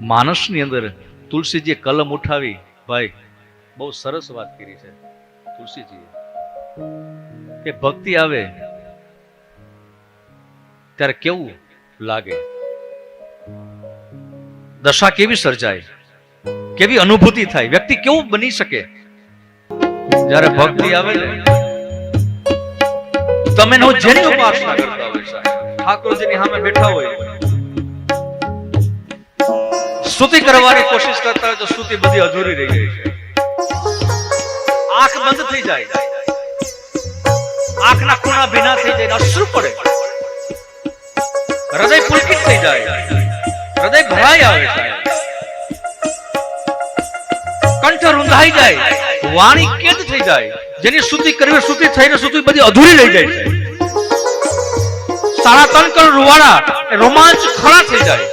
માનસની અંદર તુલસીજીએ કલમ ઉઠાવી, ભાઈ, બહુ સરસ વાત કરી છે તુલસીજીએ. કે ભક્તિ આવે ત્યારે કેવું લાગે? દશા કેવી સર્જાય? કેવી અનુભૂતિ થાય? વ્યક્તિ કેવું બની શકે? જ્યારે ભક્તિ આવે તમે જેની ઉપાસના કરતા હોય ઠાકોરજીની સામે બેઠા હોય સ્તુતિ કરવાની કોશિશ કરતા હોય તો સ્તુતિ બધી અધૂરી રહી જાય છે. આંખ બંધ થઈ જાય. આંખના ખૂણા ભીના થઈ જાય અશ્રુ પડે. હૃદય પુલકિત થઈ જાય. હૃદય ભરાઈ આવે છે કંઠ રૂંધાઈ જાય. વાણી કેદ થઈ જાય. જેની સ્તુતિ કરવી, સ્તુતિ થઈને સ્તુતિ બધી અધૂરી રહી જાય છે. સાડા ત્રણ કરોડ રૂવાડા રોમાંચ ખડા થઈ જાય.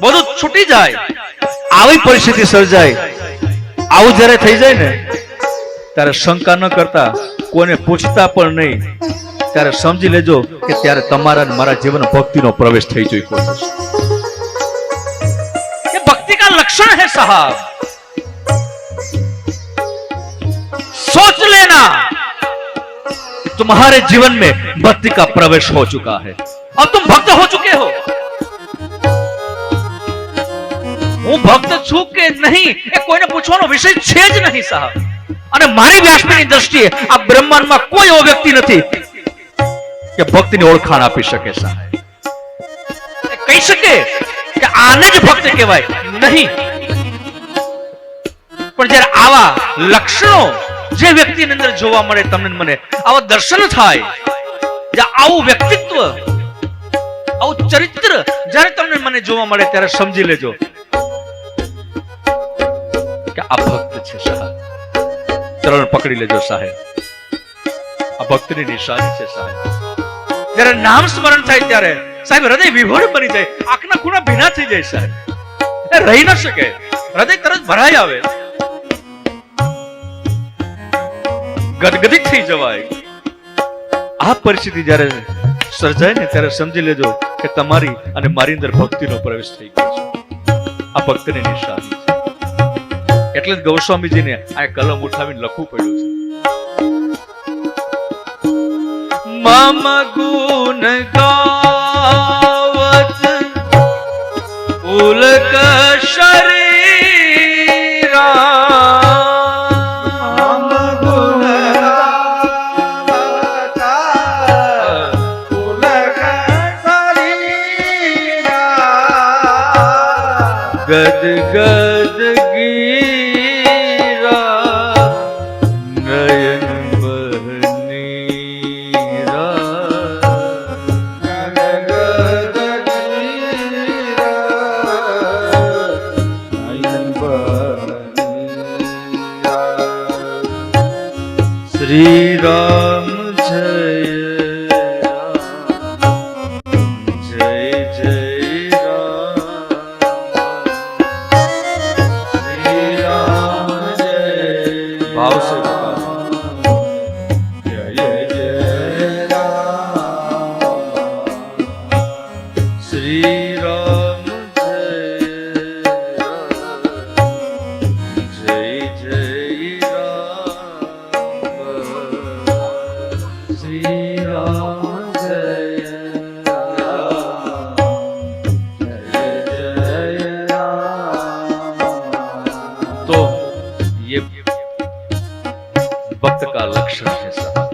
બધું છૂટી જાય આવી પરિસ્થિતિ સર્જાય આવું જ્યારે થઈ જાય ને ત્યારે શંકા ન કરતા કોઈને પૂછતા પણ નહીં ત્યારે સમજી લેજો કે ત્યારે તમારા અને મારા જીવન ભક્તિનો પ્રવેશ થઈ ચૂક્યો છે ये भक्ति का लक्षण है साहब सोच लेना तुम्हारे जीवन में भक्ति का प्रवेश हो चुका है और तुम भक्त हो चुके हो હું ભક્ત છું કે નહીં એ કોઈને પૂછવાનો વિષય છે જ નહીં, સાહેબ. અને મારી વ્યાસપીની દ્રષ્ટિએ આ બ્રહ્માંડમાં કોઈ એવો વ્યક્તિ નથી કે ભક્તની ઓળખાણ આપી શકે, સાહેબ. કહી શકે કે આને જ ભક્ત કહેવાય. નહીં. પણ જ્યારે આવા લક્ષણો જે વ્યક્તિની અંદર જોવા મળે, તમને મને આવા દર્શન થાય આવું વ્યક્તિત્વ, આવું ચરિત્ર જ્યારે તમને મને જોવા મળે, ત્યારે સમજી લેજો. કે આ ભક્ત છે સાહેબ. ચરણ પકડી લેજો સાહેબ. આ ભક્તની નિશાની છે સાહેબ. જ્યારે નામ સ્મરણ થાય ત્યારે સાહેબ હૃદય વિભોર બની જાય, આંખના ખૂણા ભીના થઈ જાય સાહેબ. રહી ન શકે. હૃદય તરત ભરાઈ આવે. ગદગદિત થઈ જવાય. આ પરિસ્થિતિ જ્યારે સર્જાય ને ત્યારે સમજી લેજો કે તમારી અને મારી અંદર ભક્તિનો પ્રવેશ થઈ ગયો છે. આ ભક્તની નિશાની એટલે જ ગૌસ્વામીજીને આ કલમ ઉઠાવીને લખવું પડ્યું છે. મમ ગુણ ગાવત ઉલક શરીરા. ગદ ગદ ગીરા શ્રી રામ જય. तो ये भक्त का लक्षण है साहब